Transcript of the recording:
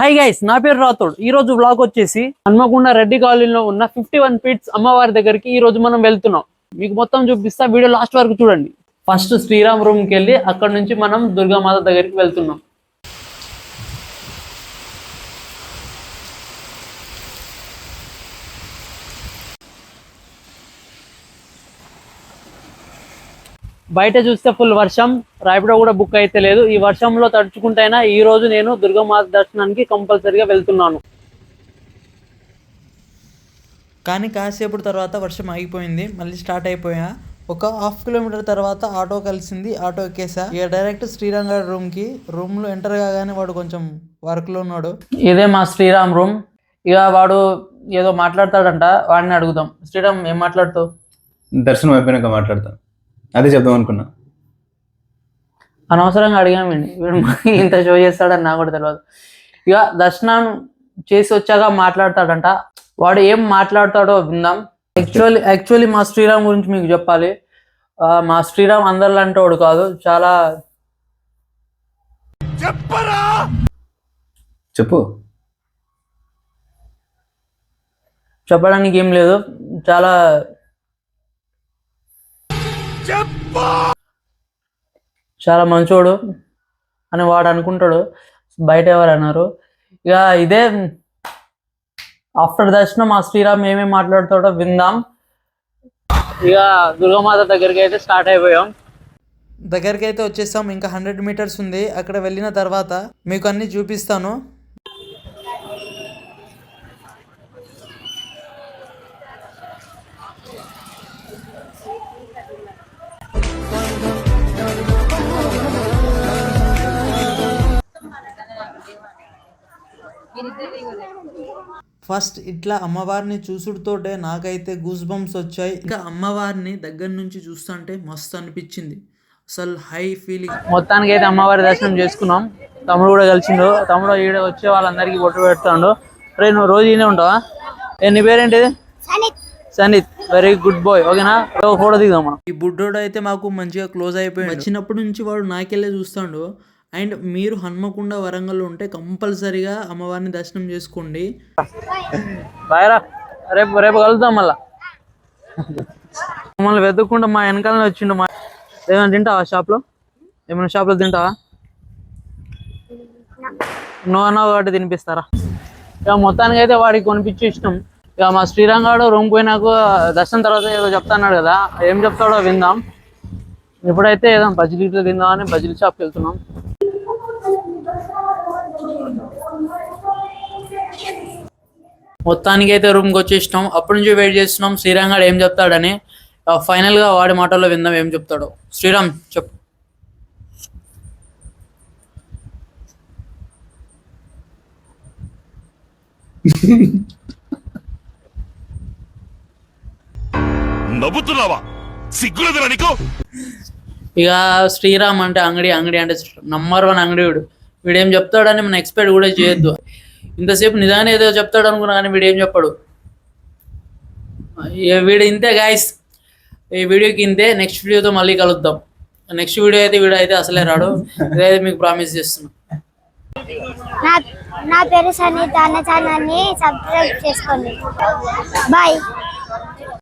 Hi guys నా పేరు రాథోడ్. ఈ రోజు బ్లాగ్ వచ్చేసి హన్మకొండ రెడ్డి కాలనీలో ఉన్న ఫిఫ్టీ వన్ ఫీట్స్ అమ్మవారి దగ్గరికి ఈ రోజు మనం వెళ్తున్నాం. మీకు మొత్తం చూపిస్తా వీడియో లాస్ట్ వరకు చూడండి. ఫస్ట్ శ్రీరామ్ రూమ్కి వెళ్ళి అక్కడ నుంచి మనం దుర్గామాత దగ్గరికి వెళ్తున్నాం. బయట చూస్తే ఫుల్ వర్షం రాపిడో కూడా బుక్ అయితే లేదు. ఈ వర్షంలో తడుచుకుంటైనా ఈ రోజు నేను దుర్గామాత దర్శనానికి కంపల్సరీగా వెళ్తున్నాను. కానీ కాసేపటి తర్వాత వర్షం ఆగిపోయింది. మళ్ళీ స్టార్ట్ అయిపోయా. ఒక హాఫ్ కిలోమీటర్ తర్వాత ఆటో కలిసింది. ఆటో ఎక్కేసా. ఇక డైరెక్ట్ శ్రీరంగ రూమ్కి. రూమ్లో ఎంటర్ కాగానే వాడు కొంచెం వర్క్లో ఉన్నాడు. ఇదే మా శ్రీరామ్ రూమ్ ఇక వాడు ఏదో మాట్లాడతాడంట. వాడిని అడుగుదాం. శ్రీరామ్ ఏం మాట్లాడుతావు? దర్శనం అయిపోయినాక మాట్లాడతాను. అదే చెప్దాం అనుకున్నా. అనవసరంగా అడిగామండి వీడు ఇంత షో చేస్తాడని నాకు కూడా తెలియదు ఇక దర్శనం చేసి వచ్చాక మాట్లాడతాడంట. వాడు ఏం మాట్లాడతాడో విందాం. యాక్చువల్లీ యాక్చువల్లీ మా శ్రీరామ్ గురించి మీకు చెప్పాలి. ఆ, మా శ్రీరామ్ అందరిలాంటి వాడు కాదు. చాలా చెప్పు. చెప్పడానికి ఏం లేదు. చాలా చాలా మంచోడు అని వాడు అనుకుంటాడు. బయట ఎవరు అన్నారు? ఇక ఇదే ఆఫ్టర్ దర్శనం ఆ శ్రీరామ్ ఏమేమి మాట్లాడుతాడో విందాం. ఇక దుర్గామాత దగ్గరికి అయితే స్టార్ట్ అయిపోయాం. దగ్గరికి అయితే వచ్చేసాం. ఇంకా హండ్రెడ్ మీటర్స్ ఉంది. అక్కడ వెళ్ళిన తర్వాత మీకు అన్ని చూపిస్తాను. ఫస్ట్ ఇట్లా అమ్మవారిని చూసుడుతోటే నాకైతే గూస్ బంప్స్ వచ్చాయి. ఇంకా అమ్మవారిని దగ్గర నుంచి చూస్తుంటే మస్తు అనిపించింది. అసలు హై ఫీలింగ్ మొత్తానికి అయితే అమ్మవారి దర్శనం చేసుకున్నాం. తమ్ముడు కూడా కలిసిండు. తమ్ముడు ఈడ వచ్చే వాళ్ళందరికీ బొట్టు పెడతాడు. రే నువ్వు రోజు ఈయనే ఉంటావా? ఏ నీ పేరేంటిది? సనీత్. వెరీ గుడ్ బాయ్ ఓకేనా? ఫోటో దిగుదాం మనం. ఈ బుడ్డోడు అయితే మాకు మంచిగా క్లోజ్ అయిపోయింది వచ్చినప్పటి నుంచి వాడు నాకెళ్ళే చూస్తాడు. అండ్ మీరు హన్మకొండ వరంగల్ ఉంటే కంపల్సరీగా అమ్మవారిని దర్శనం చేసుకోండి. రేపు రేపు కలుద్దాం మళ్ళా. మమ్మల్ని వెతుక్కుంటూ మా వెనకాలనే వచ్చిండు మా ఏమైనా తింటావా షాప్లో? ఏమైనా షాప్లో తింటావా? నువ్వు అన్నావు కాబట్టి తినిపిస్తారా? ఇక మొత్తానికి అయితే వాడికి కొనిపించి ఇష్టం. ఇక మా శ్రీరంగాడు రూమ్ పోయినాక దర్శనం తర్వాత ఏదో చెప్తాన్నాడు కదా ఏం చెప్తాడో విందాం. ఇప్పుడైతే ఏదో బజ్జీలు ఇట్లా తిందామని బజ్జీల షాప్కి వెళ్తున్నాం. మొత్తానికి అయితే రూమ్కి వచ్చేసినాం. అప్పటి నుంచి వెయిట్ చేస్తున్నాం. శ్రీరామ్ గారు ఏం చెప్తాడని final గా వాడి మాటల్లో విందాం ఏం చెప్తాడో. శ్రీరామ్ చెప్పు. నవ్వుతున్నావా? సిగ్గులేదురా నీకు? ఇక శ్రీరామ్ అంటే అంగడి అంగడి అంటే నంబర్ వన్ అంగడి వీడు. వీడు ఏం చెప్తాడని మనం ఎక్స్పెక్ట్ కూడా చేయొద్దు. ఇంతసేపు నిజాన్ని ఏదో చెప్తాడు అనుకున్నా కానీ వీడు ఏం చెప్పాడు. ఈ వీడు ఇంతే గాయస్ ఈ వీడియోకి ఇంతే. నెక్స్ట్ వీడియోతో మళ్ళీ కలుద్దాం. నెక్స్ట్ వీడియో అయితే వీడియో అయితే అసలే రాడు. ఇదైతే మీకు ప్రామిస్ చేస్తున్నా. నా పేరు సనీత అన్న ఛానల్ని సబ్స్క్రైబ్ చేసుకోండి. బాయ్